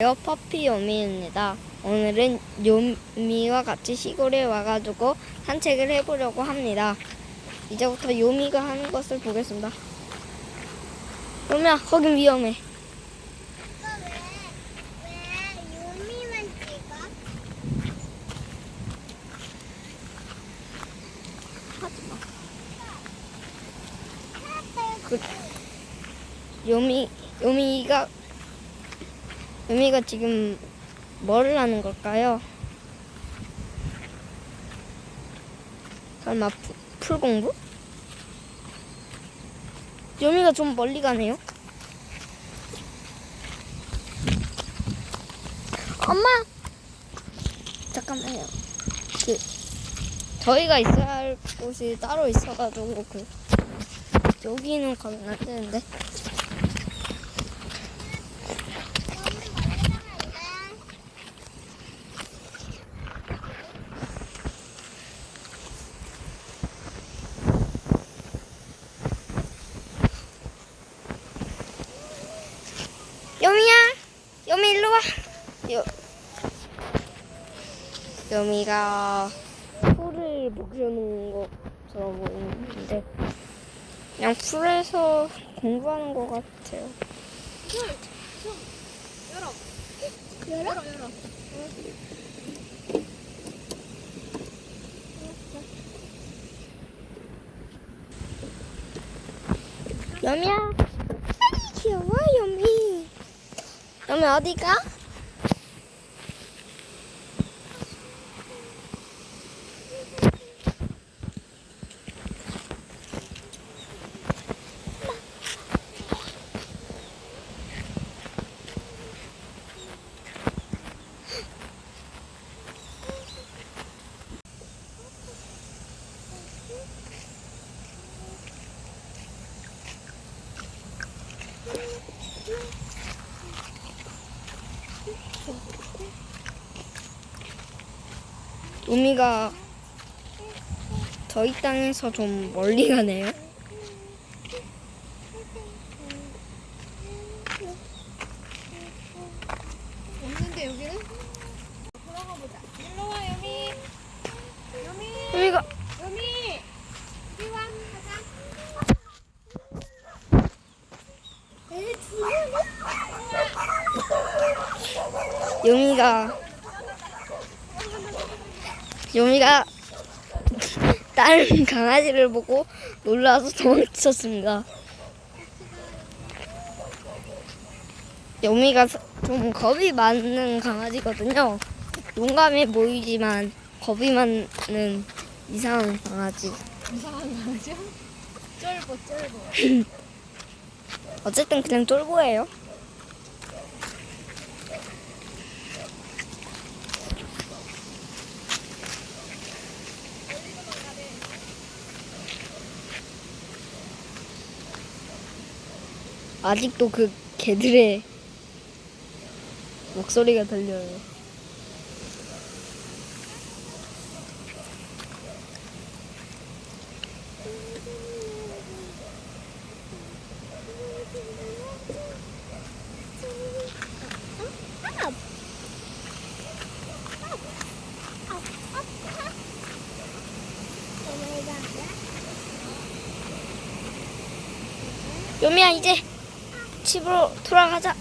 요 퍼피 요미입니다. 오늘은 요미와 같이 시골에 와가지고 산책을 해보려고 합니다. 이제부터 요미가 하는 것을 보겠습니다. 요미야, 거긴 위험해. 이거 왜, 왜 요미만 찍어? 하지마. 그, 요미, 요미가, 요미가 지금 뭐를 하는 걸까요? 설마 푸- 풀 공부? 요미가 좀 멀리 가네요. 엄마! 잠깐만요. 그, 저희가 있어야 할 곳이 따로 있어가지고, 그, 여기는 가면 안 되는데. 여미야! 여, 여미가 풀을 먹여놓은 것처럼 보이는데 그냥 풀에서 공부하는 것 같아요. 열어? 열어, 열어. 여미야. 아이 귀여워 여미. 여미 어디가? 우미가 저희 땅에서 좀 멀리 가네요. 없는데, 여기는? 들어가 보자. 일로 와, 요미. 요미. 우미가 요미. 이리 와, 가자. 에, 두 요미가 요미가 다른 강아지를 보고 놀라서 도망쳤습니다. 요미가 서- 좀 겁이 많은 강아지거든요. 용감해 보이지만 겁이 많은 이상한 강아지. 이상한 강아지야? 쫄보, 쫄보. 어쨌든 그냥 쫄보예요. 아직도 그 개들의 목소리가 들려요. 요미야 이제 집으로 돌아가자.